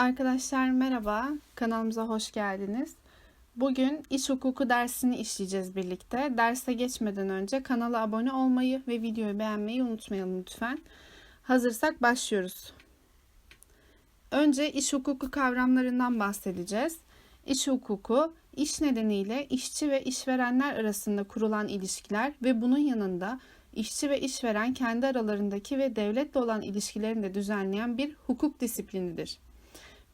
Arkadaşlar merhaba, kanalımıza hoş geldiniz. Bugün iş hukuku dersini işleyeceğiz birlikte. Derse geçmeden önce kanala abone olmayı ve videoyu beğenmeyi unutmayalım lütfen. Hazırsak başlıyoruz. Önce iş hukuku kavramlarından bahsedeceğiz. İş hukuku, iş nedeniyle işçi ve işverenler arasında kurulan ilişkiler ve bunun yanında işçi ve işveren kendi aralarındaki ve devletle olan ilişkilerini de düzenleyen bir hukuk disiplinidir.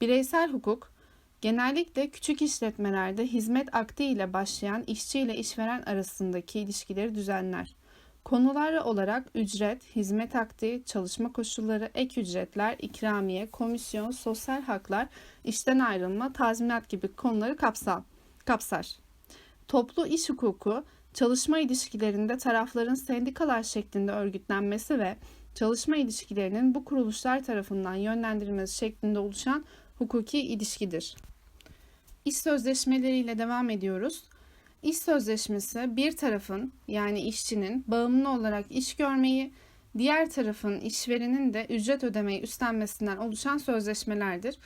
Bireysel hukuk, genellikle küçük işletmelerde hizmet akdi ile başlayan işçi ile işveren arasındaki ilişkileri düzenler. Konular olarak ücret, hizmet akdi, çalışma koşulları, ek ücretler, ikramiye, komisyon, sosyal haklar, işten ayrılma, tazminat gibi konuları kapsar. kapsar. Toplu iş hukuku, çalışma ilişkilerinde tarafların sendikalar şeklinde örgütlenmesi ve çalışma ilişkilerinin bu kuruluşlar tarafından yönlendirilmesi şeklinde oluşan hukuki ilişkidir. İş sözleşmeleriyle devam ediyoruz. İş sözleşmesi bir tarafın yani işçinin bağımlı olarak iş görmeyi, diğer tarafın işverenin de ücret ödemeyi üstlenmesinden oluşan sözleşmelerdir.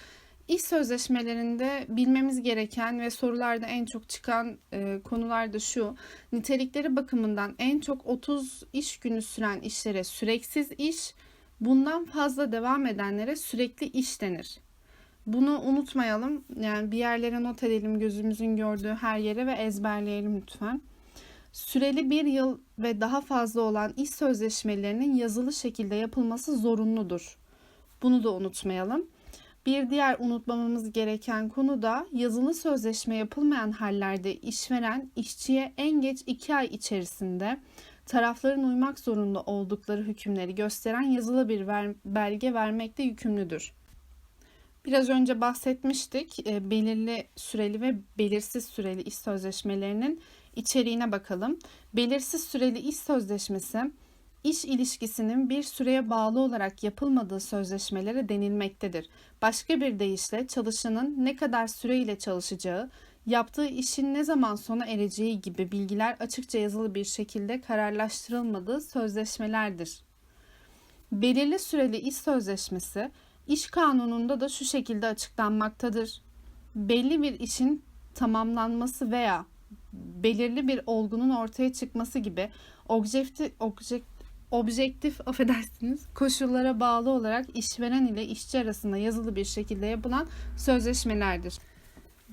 İş sözleşmelerinde bilmemiz gereken ve sorularda en çok çıkan e, konular da şu. Nitelikleri bakımından en çok 30 iş günü süren işlere süreksiz iş, bundan fazla devam edenlere sürekli iş denir. Bunu unutmayalım. Yani bir yerlere not edelim gözümüzün gördüğü her yere ve ezberleyelim lütfen. Süreli bir yıl ve daha fazla olan iş sözleşmelerinin yazılı şekilde yapılması zorunludur. Bunu da unutmayalım. Bir diğer unutmamamız gereken konu da yazılı sözleşme yapılmayan hallerde işveren işçiye en geç 2 ay içerisinde tarafların uymak zorunda oldukları hükümleri gösteren yazılı bir belge vermekte yükümlüdür. Biraz önce bahsetmiştik. E, belirli süreli ve belirsiz süreli iş sözleşmelerinin içeriğine bakalım. Belirsiz süreli iş sözleşmesi iş ilişkisinin bir süreye bağlı olarak yapılmadığı sözleşmelere denilmektedir. Başka bir deyişle çalışanın ne kadar süreyle çalışacağı, yaptığı işin ne zaman sona ereceği gibi bilgiler açıkça yazılı bir şekilde kararlaştırılmadığı sözleşmelerdir. Belirli süreli iş sözleşmesi İş kanununda da şu şekilde açıklanmaktadır. Belli bir işin tamamlanması veya belirli bir olgunun ortaya çıkması gibi objektif, objektif, objektif affedersiniz koşullara bağlı olarak işveren ile işçi arasında yazılı bir şekilde yapılan sözleşmelerdir.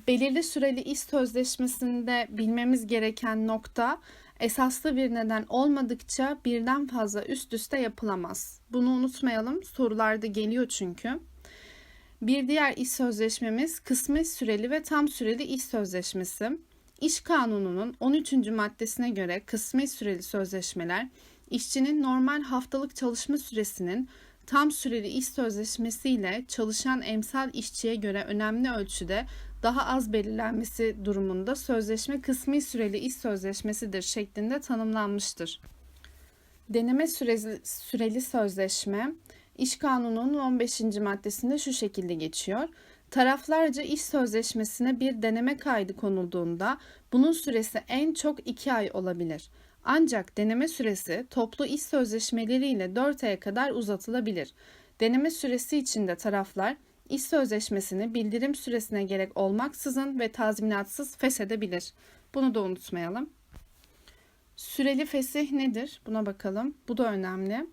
Belirli süreli iş sözleşmesinde bilmemiz gereken nokta esaslı bir neden olmadıkça birden fazla üst üste yapılamaz. Bunu unutmayalım. Sorularda geliyor çünkü. Bir diğer iş sözleşmemiz kısmi süreli ve tam süreli iş sözleşmesi. İş Kanunu'nun 13. maddesine göre kısmi süreli sözleşmeler işçinin normal haftalık çalışma süresinin tam süreli iş sözleşmesiyle çalışan emsal işçiye göre önemli ölçüde daha az belirlenmesi durumunda sözleşme kısmi süreli iş sözleşmesidir şeklinde tanımlanmıştır. Deneme süreli, süreli sözleşme İş Kanunu'nun 15. maddesinde şu şekilde geçiyor. Taraflarca iş sözleşmesine bir deneme kaydı konulduğunda bunun süresi en çok 2 ay olabilir. Ancak deneme süresi toplu iş sözleşmeleriyle 4 aya kadar uzatılabilir. Deneme süresi içinde taraflar iş sözleşmesini bildirim süresine gerek olmaksızın ve tazminatsız feshedebilir. Bunu da unutmayalım. Süreli fesih nedir? Buna bakalım. Bu da önemli.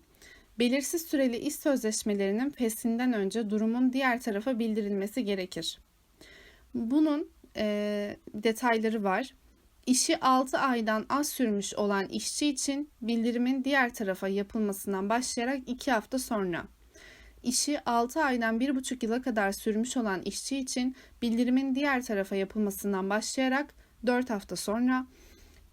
Belirsiz süreli iş sözleşmelerinin feshinden önce durumun diğer tarafa bildirilmesi gerekir. Bunun e, detayları var. İşi 6 aydan az sürmüş olan işçi için bildirimin diğer tarafa yapılmasından başlayarak 2 hafta sonra İşi 6 aydan 1,5 yıla kadar sürmüş olan işçi için bildirimin diğer tarafa yapılmasından başlayarak 4 hafta sonra,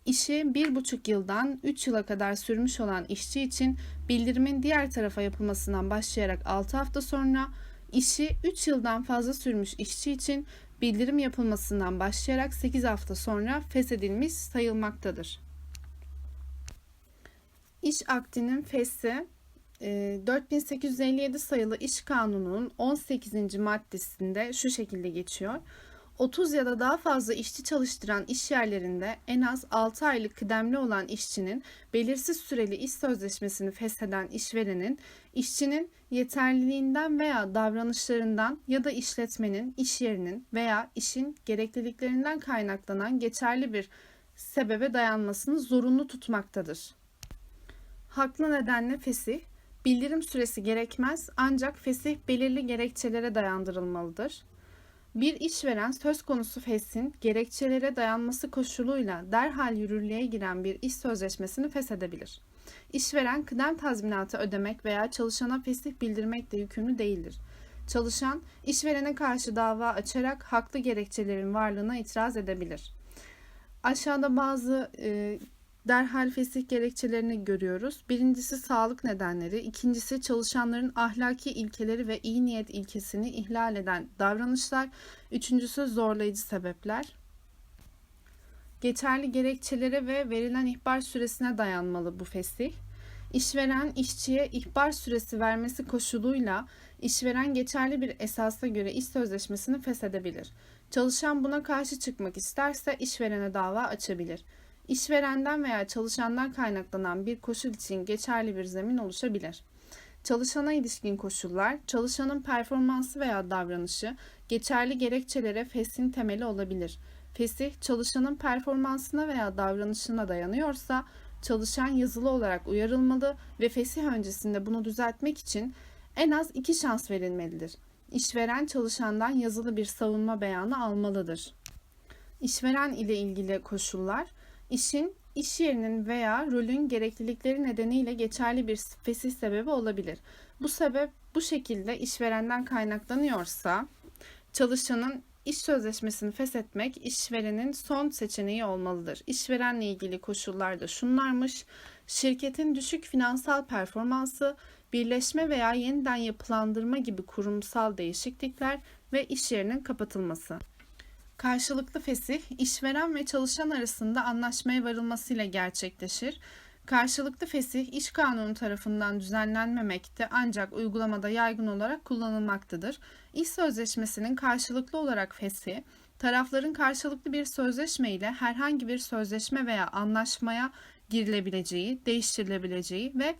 işi 1,5 yıldan 3 yıla kadar sürmüş olan işçi için bildirimin diğer tarafa yapılmasından başlayarak 6 hafta sonra, işi 3 yıldan fazla sürmüş işçi için bildirim yapılmasından başlayarak 8 hafta sonra feshedilmiş sayılmaktadır. İş akdinin feshi 4857 ee, sayılı İş Kanunu'nun 18. maddesinde şu şekilde geçiyor. 30 ya da daha fazla işçi çalıştıran iş yerlerinde en az 6 aylık kıdemli olan işçinin belirsiz süreli iş sözleşmesini fesheden işverenin, işçinin yeterliliğinden veya davranışlarından ya da işletmenin, iş yerinin veya işin gerekliliklerinden kaynaklanan geçerli bir sebebe dayanmasını zorunlu tutmaktadır. Haklı nedenle fesih, bildirim süresi gerekmez ancak fesih belirli gerekçelere dayandırılmalıdır. Bir işveren söz konusu feshin gerekçelere dayanması koşuluyla derhal yürürlüğe giren bir iş sözleşmesini feshedebilir. İşveren kıdem tazminatı ödemek veya çalışana fesih bildirmekle yükümlü değildir. Çalışan, işverene karşı dava açarak haklı gerekçelerin varlığına itiraz edebilir. Aşağıda bazı e, derhal fesih gerekçelerini görüyoruz. Birincisi sağlık nedenleri, ikincisi çalışanların ahlaki ilkeleri ve iyi niyet ilkesini ihlal eden davranışlar, üçüncüsü zorlayıcı sebepler. Geçerli gerekçelere ve verilen ihbar süresine dayanmalı bu fesih. İşveren işçiye ihbar süresi vermesi koşuluyla işveren geçerli bir esasa göre iş sözleşmesini feshedebilir. Çalışan buna karşı çıkmak isterse işverene dava açabilir. İşverenden veya çalışandan kaynaklanan bir koşul için geçerli bir zemin oluşabilir. Çalışana ilişkin koşullar, çalışanın performansı veya davranışı geçerli gerekçelere feshin temeli olabilir. Fesih, çalışanın performansına veya davranışına dayanıyorsa, çalışan yazılı olarak uyarılmalı ve fesih öncesinde bunu düzeltmek için en az iki şans verilmelidir. İşveren çalışandan yazılı bir savunma beyanı almalıdır. İşveren ile ilgili koşullar, işin, iş yerinin veya rolün gereklilikleri nedeniyle geçerli bir fesih sebebi olabilir. Bu sebep bu şekilde işverenden kaynaklanıyorsa çalışanın iş sözleşmesini feshetmek işverenin son seçeneği olmalıdır. İşverenle ilgili koşullar da şunlarmış. Şirketin düşük finansal performansı, birleşme veya yeniden yapılandırma gibi kurumsal değişiklikler ve iş yerinin kapatılması. Karşılıklı fesih, işveren ve çalışan arasında anlaşmaya varılmasıyla gerçekleşir. Karşılıklı fesih, iş kanunu tarafından düzenlenmemekte ancak uygulamada yaygın olarak kullanılmaktadır. İş sözleşmesinin karşılıklı olarak feshi, tarafların karşılıklı bir sözleşme ile herhangi bir sözleşme veya anlaşmaya girilebileceği, değiştirilebileceği ve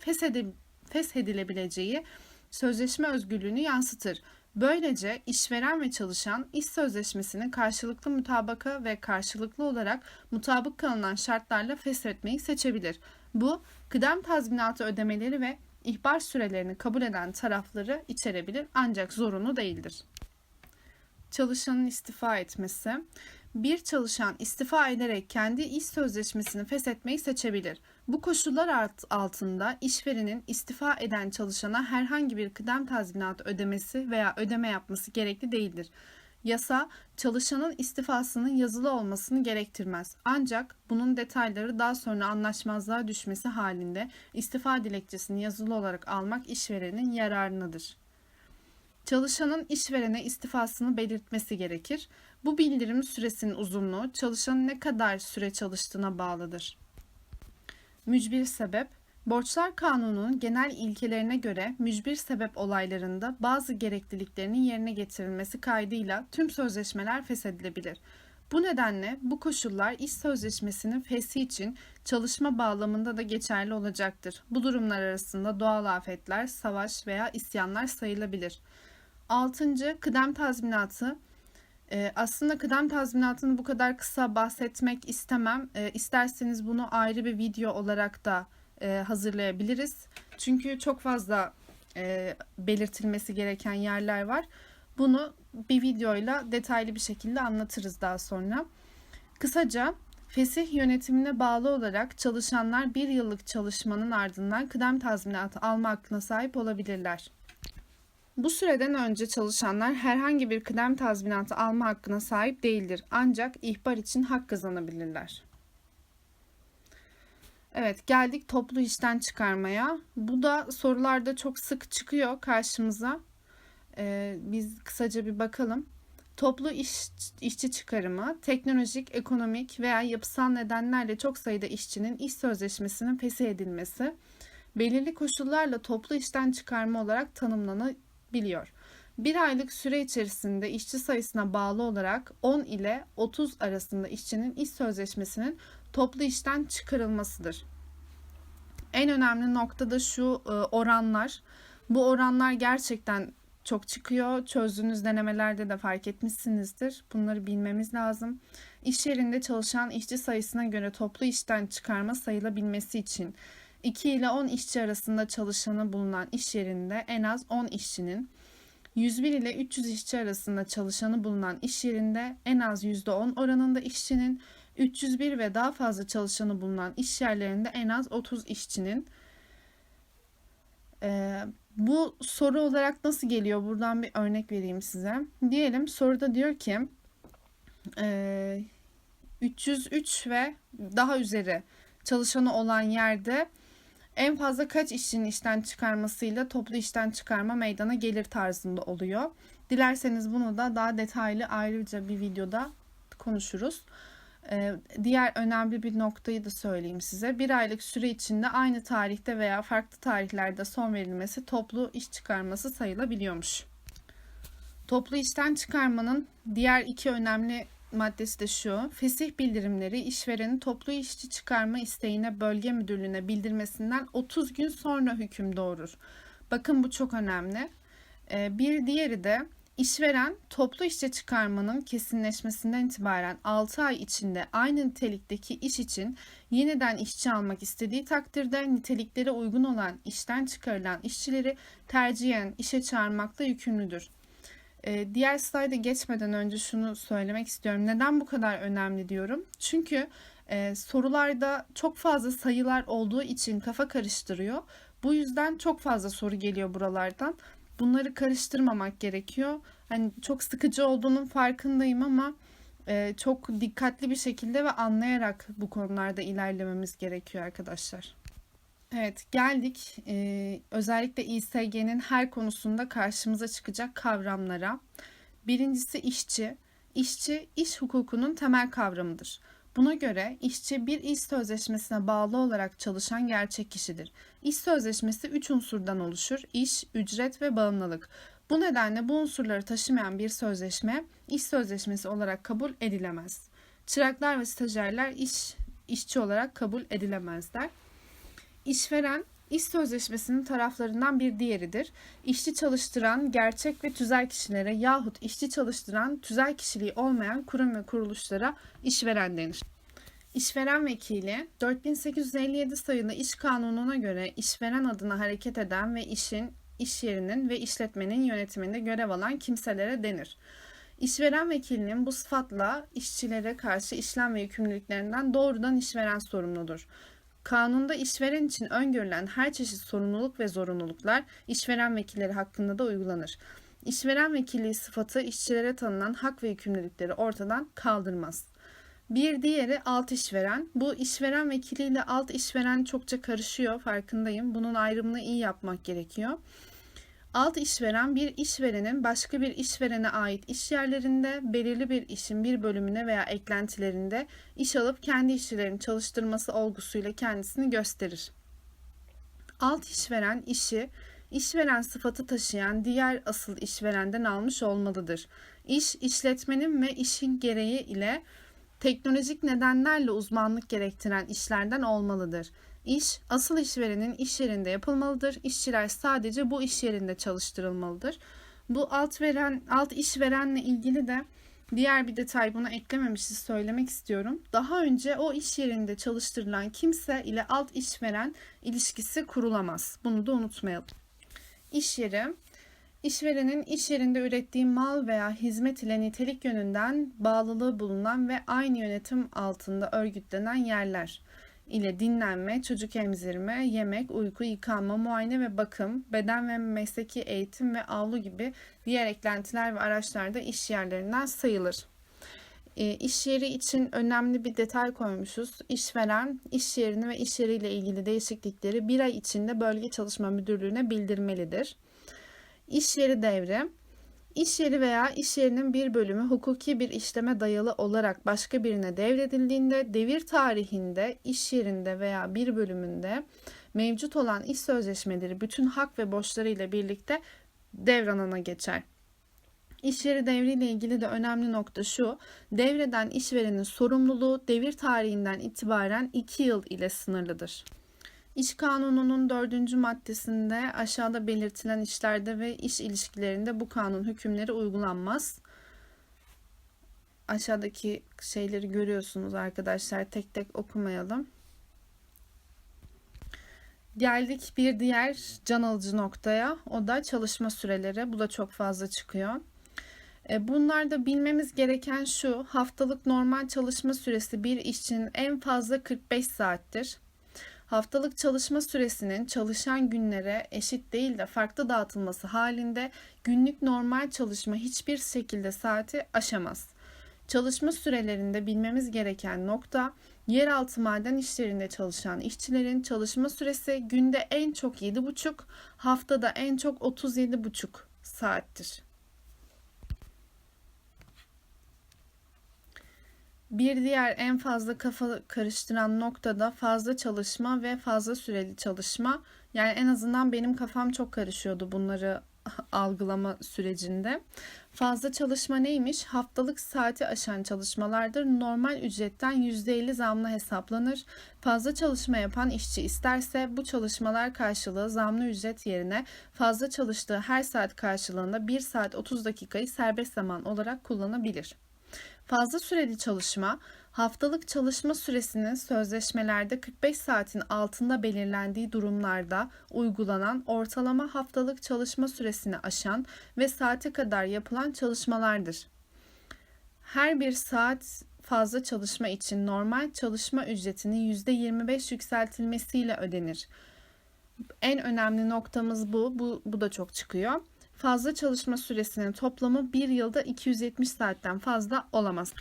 feshedilebileceği sözleşme özgürlüğünü yansıtır. Böylece işveren ve çalışan iş sözleşmesinin karşılıklı mutabaka ve karşılıklı olarak mutabık kalınan şartlarla feshetmeyi seçebilir. Bu kıdem tazminatı ödemeleri ve ihbar sürelerini kabul eden tarafları içerebilir ancak zorunlu değildir. Çalışanın istifa etmesi bir çalışan istifa ederek kendi iş sözleşmesini feshetmeyi seçebilir. Bu koşullar altında işverenin istifa eden çalışana herhangi bir kıdem tazminatı ödemesi veya ödeme yapması gerekli değildir. Yasa çalışanın istifasının yazılı olmasını gerektirmez. Ancak bunun detayları daha sonra anlaşmazlığa düşmesi halinde istifa dilekçesini yazılı olarak almak işverenin yararınadır. Çalışanın işverene istifasını belirtmesi gerekir. Bu bildirim süresinin uzunluğu çalışanın ne kadar süre çalıştığına bağlıdır. Mücbir sebep Borçlar Kanunu'nun genel ilkelerine göre mücbir sebep olaylarında bazı gerekliliklerinin yerine getirilmesi kaydıyla tüm sözleşmeler feshedilebilir. Bu nedenle bu koşullar iş sözleşmesinin feshi için çalışma bağlamında da geçerli olacaktır. Bu durumlar arasında doğal afetler, savaş veya isyanlar sayılabilir. 6. Kıdem tazminatı ee, aslında kıdem tazminatını bu kadar kısa bahsetmek istemem. Ee, isterseniz bunu ayrı bir video olarak da e, hazırlayabiliriz. Çünkü çok fazla e, belirtilmesi gereken yerler var. Bunu bir videoyla detaylı bir şekilde anlatırız daha sonra. Kısaca fesih yönetimine bağlı olarak çalışanlar bir yıllık çalışmanın ardından kıdem tazminatı alma hakkına sahip olabilirler. Bu süreden önce çalışanlar herhangi bir kıdem tazminatı alma hakkına sahip değildir. Ancak ihbar için hak kazanabilirler. Evet geldik toplu işten çıkarmaya. Bu da sorularda çok sık çıkıyor karşımıza. Ee, biz kısaca bir bakalım. Toplu iş, işçi çıkarımı, teknolojik, ekonomik veya yapısal nedenlerle çok sayıda işçinin iş sözleşmesinin fesih edilmesi, belirli koşullarla toplu işten çıkarma olarak tanımlanabilir biliyor. Bir aylık süre içerisinde işçi sayısına bağlı olarak 10 ile 30 arasında işçinin iş sözleşmesinin toplu işten çıkarılmasıdır. En önemli nokta da şu e, oranlar. Bu oranlar gerçekten çok çıkıyor. Çözdüğünüz denemelerde de fark etmişsinizdir. Bunları bilmemiz lazım. İş yerinde çalışan işçi sayısına göre toplu işten çıkarma sayılabilmesi için 2 ile 10 işçi arasında çalışanı bulunan iş yerinde en az 10 işçinin, 101 ile 300 işçi arasında çalışanı bulunan iş yerinde en az %10 oranında işçinin, 301 ve daha fazla çalışanı bulunan iş yerlerinde en az 30 işçinin. Ee, bu soru olarak nasıl geliyor? Buradan bir örnek vereyim size. Diyelim soruda diyor ki e, 303 ve daha üzeri çalışanı olan yerde en fazla kaç işçinin işten çıkarmasıyla toplu işten çıkarma meydana gelir tarzında oluyor. Dilerseniz bunu da daha detaylı ayrıca bir videoda konuşuruz. Ee, diğer önemli bir noktayı da söyleyeyim size. Bir aylık süre içinde aynı tarihte veya farklı tarihlerde son verilmesi toplu iş çıkarması sayılabiliyormuş. Toplu işten çıkarmanın diğer iki önemli maddesi de şu. Fesih bildirimleri işverenin toplu işçi çıkarma isteğine bölge müdürlüğüne bildirmesinden 30 gün sonra hüküm doğurur. Bakın bu çok önemli. Ee, bir diğeri de işveren toplu işçi çıkarmanın kesinleşmesinden itibaren 6 ay içinde aynı nitelikteki iş için yeniden işçi almak istediği takdirde niteliklere uygun olan işten çıkarılan işçileri tercihen işe çağırmakla yükümlüdür. Ee, diğer slayda geçmeden önce şunu söylemek istiyorum. Neden bu kadar önemli diyorum? Çünkü e, sorularda çok fazla sayılar olduğu için kafa karıştırıyor. Bu yüzden çok fazla soru geliyor buralardan. Bunları karıştırmamak gerekiyor. Hani çok sıkıcı olduğunun farkındayım ama e, çok dikkatli bir şekilde ve anlayarak bu konularda ilerlememiz gerekiyor arkadaşlar. Evet geldik ee, özellikle İSG'nin her konusunda karşımıza çıkacak kavramlara. Birincisi işçi. İşçi iş hukukunun temel kavramıdır. Buna göre işçi bir iş sözleşmesine bağlı olarak çalışan gerçek kişidir. İş sözleşmesi üç unsurdan oluşur. İş, ücret ve bağımlılık. Bu nedenle bu unsurları taşımayan bir sözleşme iş sözleşmesi olarak kabul edilemez. Çıraklar ve stajyerler iş işçi olarak kabul edilemezler. İşveren iş sözleşmesinin taraflarından bir diğeridir. İşçi çalıştıran gerçek ve tüzel kişilere yahut işçi çalıştıran tüzel kişiliği olmayan kurum ve kuruluşlara işveren denir. İşveren vekili 4857 sayılı iş kanununa göre işveren adına hareket eden ve işin, iş yerinin ve işletmenin yönetiminde görev alan kimselere denir. İşveren vekilinin bu sıfatla işçilere karşı işlem ve yükümlülüklerinden doğrudan işveren sorumludur. Kanunda işveren için öngörülen her çeşit sorumluluk ve zorunluluklar işveren vekilleri hakkında da uygulanır. İşveren vekilliği sıfatı işçilere tanınan hak ve yükümlülükleri ortadan kaldırmaz. Bir diğeri alt işveren. Bu işveren vekiliyle alt işveren çokça karışıyor farkındayım. Bunun ayrımını iyi yapmak gerekiyor. Alt işveren bir işverenin başka bir işverene ait iş yerlerinde belirli bir işin bir bölümüne veya eklentilerinde iş alıp kendi işçilerini çalıştırması olgusuyla kendisini gösterir. Alt işveren işi işveren sıfatı taşıyan diğer asıl işverenden almış olmalıdır. İş, işletmenin ve işin gereği ile teknolojik nedenlerle uzmanlık gerektiren işlerden olmalıdır. İş, asıl işverenin iş yerinde yapılmalıdır. İşçiler sadece bu iş yerinde çalıştırılmalıdır. Bu alt veren, alt işverenle ilgili de diğer bir detay buna eklememişiz söylemek istiyorum. Daha önce o iş yerinde çalıştırılan kimse ile alt işveren ilişkisi kurulamaz. Bunu da unutmayalım. İş yeri İşverenin iş yerinde ürettiği mal veya hizmet ile nitelik yönünden bağlılığı bulunan ve aynı yönetim altında örgütlenen yerler ile dinlenme, çocuk emzirme, yemek, uyku, yıkanma, muayene ve bakım, beden ve mesleki eğitim ve avlu gibi diğer eklentiler ve araçlar da iş yerlerinden sayılır. E, iş yeri için önemli bir detay koymuşuz. İşveren, iş yerini ve iş yeriyle ilgili değişiklikleri bir ay içinde bölge çalışma müdürlüğüne bildirmelidir. İş yeri devri, İş yeri veya iş yerinin bir bölümü hukuki bir işleme dayalı olarak başka birine devredildiğinde devir tarihinde iş yerinde veya bir bölümünde mevcut olan iş sözleşmeleri bütün hak ve borçlarıyla birlikte devranana geçer. İş yeri devriyle ilgili de önemli nokta şu. Devreden işverenin sorumluluğu devir tarihinden itibaren 2 yıl ile sınırlıdır. İş kanununun dördüncü maddesinde aşağıda belirtilen işlerde ve iş ilişkilerinde bu kanun hükümleri uygulanmaz. Aşağıdaki şeyleri görüyorsunuz arkadaşlar. Tek tek okumayalım. Geldik bir diğer can alıcı noktaya. O da çalışma süreleri. Bu da çok fazla çıkıyor. E, Bunlarda bilmemiz gereken şu, haftalık normal çalışma süresi bir işçinin en fazla 45 saattir. Haftalık çalışma süresinin çalışan günlere eşit değil de farklı dağıtılması halinde günlük normal çalışma hiçbir şekilde saati aşamaz. Çalışma sürelerinde bilmemiz gereken nokta yeraltı maden işlerinde çalışan işçilerin çalışma süresi günde en çok 7,5, haftada en çok 37,5 saattir. Bir diğer en fazla kafa karıştıran nokta da fazla çalışma ve fazla süreli çalışma. Yani en azından benim kafam çok karışıyordu bunları algılama sürecinde. Fazla çalışma neymiş? Haftalık saati aşan çalışmalardır. Normal ücretten %50 zamlı hesaplanır. Fazla çalışma yapan işçi isterse bu çalışmalar karşılığı zamlı ücret yerine fazla çalıştığı her saat karşılığında 1 saat 30 dakikayı serbest zaman olarak kullanabilir. Fazla süreli çalışma, haftalık çalışma süresinin sözleşmelerde 45 saatin altında belirlendiği durumlarda uygulanan ortalama haftalık çalışma süresini aşan ve saate kadar yapılan çalışmalardır. Her bir saat fazla çalışma için normal çalışma ücretinin %25 yükseltilmesiyle ödenir. En önemli noktamız bu. Bu, bu da çok çıkıyor. Fazla çalışma süresinin toplamı bir yılda 270 saatten fazla olamaz.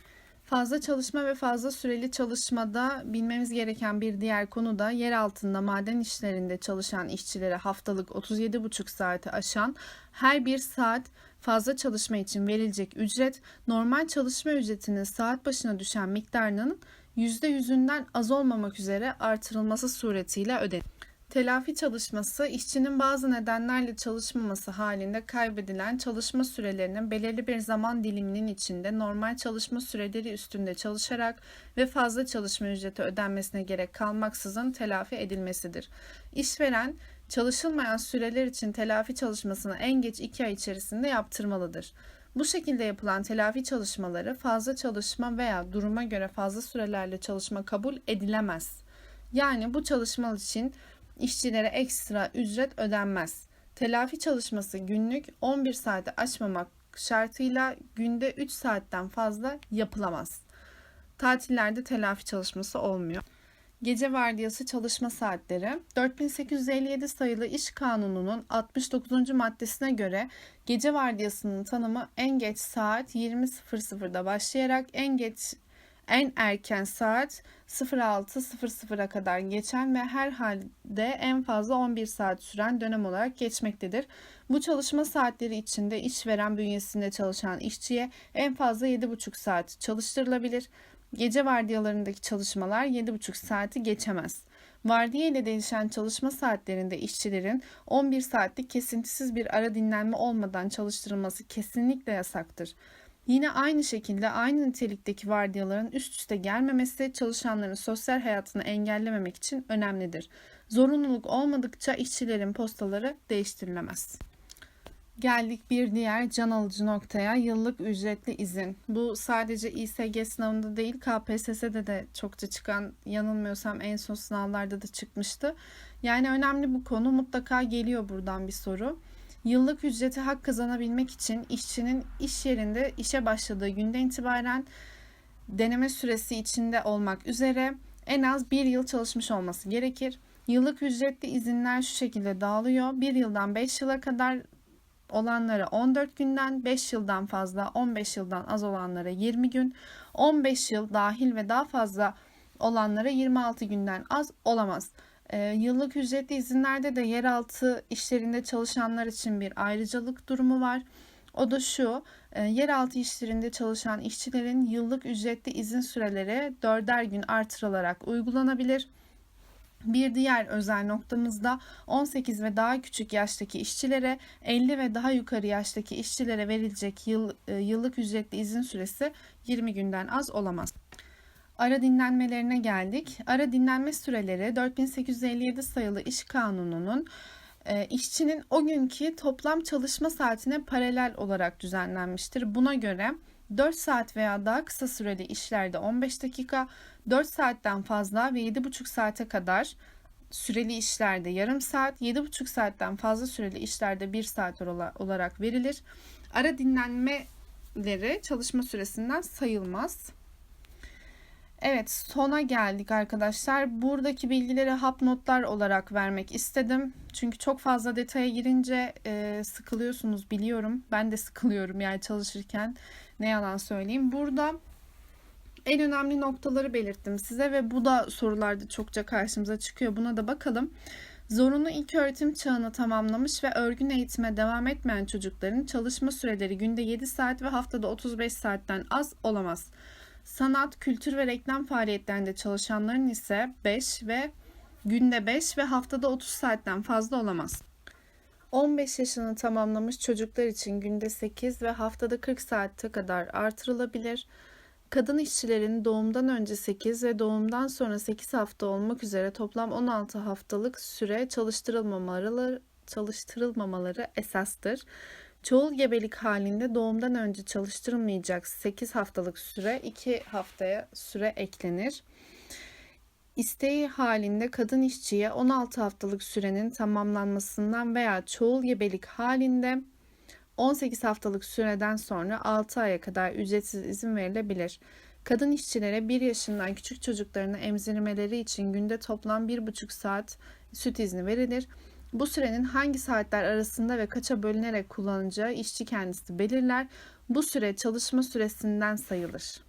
Fazla çalışma ve fazla süreli çalışmada bilmemiz gereken bir diğer konu da yer altında maden işlerinde çalışan işçilere haftalık 37,5 saati aşan her bir saat fazla çalışma için verilecek ücret normal çalışma ücretinin saat başına düşen miktarının %100'ünden az olmamak üzere artırılması suretiyle ödenir. Telafi çalışması, işçinin bazı nedenlerle çalışmaması halinde kaybedilen çalışma sürelerinin belirli bir zaman diliminin içinde normal çalışma süreleri üstünde çalışarak ve fazla çalışma ücreti ödenmesine gerek kalmaksızın telafi edilmesidir. İşveren, çalışılmayan süreler için telafi çalışmasını en geç 2 ay içerisinde yaptırmalıdır. Bu şekilde yapılan telafi çalışmaları fazla çalışma veya duruma göre fazla sürelerle çalışma kabul edilemez. Yani bu çalışma için işçilere ekstra ücret ödenmez. Telafi çalışması günlük 11 saati aşmamak şartıyla günde 3 saatten fazla yapılamaz. Tatillerde telafi çalışması olmuyor. Gece vardiyası çalışma saatleri 4857 sayılı İş Kanunu'nun 69. maddesine göre gece vardiyasının tanımı en geç saat 20.00'da başlayarak en geç en erken saat 06.00'a kadar geçen ve her halde en fazla 11 saat süren dönem olarak geçmektedir. Bu çalışma saatleri içinde işveren bünyesinde çalışan işçiye en fazla 7,5 saat çalıştırılabilir. Gece vardiyalarındaki çalışmalar 7,5 saati geçemez. Vardiya ile değişen çalışma saatlerinde işçilerin 11 saatlik kesintisiz bir ara dinlenme olmadan çalıştırılması kesinlikle yasaktır. Yine aynı şekilde aynı nitelikteki vardiyaların üst üste gelmemesi çalışanların sosyal hayatını engellememek için önemlidir. Zorunluluk olmadıkça işçilerin postaları değiştirilemez. Geldik bir diğer can alıcı noktaya yıllık ücretli izin. Bu sadece İSG sınavında değil KPSS'de de çokça çıkan yanılmıyorsam en son sınavlarda da çıkmıştı. Yani önemli bu konu mutlaka geliyor buradan bir soru. Yıllık ücreti hak kazanabilmek için işçinin iş yerinde işe başladığı günden itibaren deneme süresi içinde olmak üzere en az bir yıl çalışmış olması gerekir. Yıllık ücretli izinler şu şekilde dağılıyor. Bir yıldan 5 yıla kadar olanlara 14 günden, 5 yıldan fazla 15 yıldan az olanlara 20 gün, 15 yıl dahil ve daha fazla olanlara 26 günden az olamaz. E, yıllık ücretli izinlerde de yeraltı işlerinde çalışanlar için bir ayrıcalık durumu var. O da şu, e, yeraltı işlerinde çalışan işçilerin yıllık ücretli izin süreleri dörder gün artırılarak uygulanabilir. Bir diğer özel noktamızda 18 ve daha küçük yaştaki işçilere 50 ve daha yukarı yaştaki işçilere verilecek yıl, e, yıllık ücretli izin süresi 20 günden az olamaz. Ara dinlenmelerine geldik. Ara dinlenme süreleri 4857 sayılı iş kanununun e, işçinin o günkü toplam çalışma saatine paralel olarak düzenlenmiştir. Buna göre 4 saat veya daha kısa süreli işlerde 15 dakika, 4 saatten fazla ve 7,5 saate kadar süreli işlerde yarım saat, 7,5 saatten fazla süreli işlerde 1 saat olarak verilir. Ara dinlenmeleri çalışma süresinden sayılmaz. Evet sona geldik arkadaşlar. Buradaki bilgileri hap notlar olarak vermek istedim. Çünkü çok fazla detaya girince e, sıkılıyorsunuz biliyorum. Ben de sıkılıyorum yani çalışırken ne yalan söyleyeyim. Burada en önemli noktaları belirttim size ve bu da sorularda çokça karşımıza çıkıyor. Buna da bakalım. Zorunlu ilk öğretim çağını tamamlamış ve örgün eğitime devam etmeyen çocukların çalışma süreleri günde 7 saat ve haftada 35 saatten az olamaz. Sanat, kültür ve reklam faaliyetlerinde çalışanların ise 5 ve günde 5 ve haftada 30 saatten fazla olamaz. 15 yaşını tamamlamış çocuklar için günde 8 ve haftada 40 saatte kadar artırılabilir. Kadın işçilerin doğumdan önce 8 ve doğumdan sonra 8 hafta olmak üzere toplam 16 haftalık süre çalıştırılmamaları, çalıştırılmamaları esastır. Çoğul gebelik halinde doğumdan önce çalıştırılmayacak 8 haftalık süre 2 haftaya süre eklenir. İsteği halinde kadın işçiye 16 haftalık sürenin tamamlanmasından veya çoğul gebelik halinde 18 haftalık süreden sonra 6 aya kadar ücretsiz izin verilebilir. Kadın işçilere 1 yaşından küçük çocuklarını emzirmeleri için günde toplam 1,5 saat süt izni verilir. Bu sürenin hangi saatler arasında ve kaça bölünerek kullanacağı işçi kendisi belirler. Bu süre çalışma süresinden sayılır.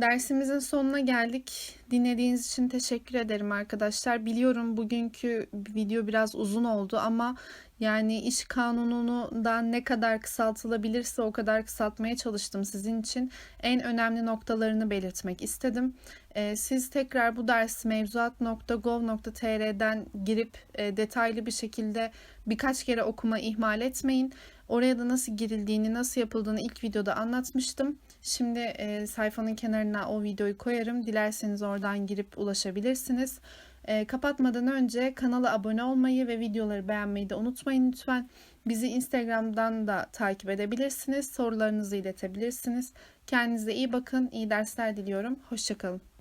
Dersimizin sonuna geldik. Dinlediğiniz için teşekkür ederim arkadaşlar. Biliyorum bugünkü video biraz uzun oldu ama yani iş kanunundan ne kadar kısaltılabilirse o kadar kısaltmaya çalıştım sizin için. En önemli noktalarını belirtmek istedim. Ee, siz tekrar bu dersi mevzuat.gov.tr'den girip e, detaylı bir şekilde birkaç kere okuma ihmal etmeyin. Oraya da nasıl girildiğini, nasıl yapıldığını ilk videoda anlatmıştım. Şimdi e, sayfanın kenarına o videoyu koyarım. Dilerseniz oradan girip ulaşabilirsiniz. E, kapatmadan önce kanala abone olmayı ve videoları beğenmeyi de unutmayın lütfen. Bizi Instagram'dan da takip edebilirsiniz. Sorularınızı iletebilirsiniz. Kendinize iyi bakın. İyi dersler diliyorum. Hoşçakalın.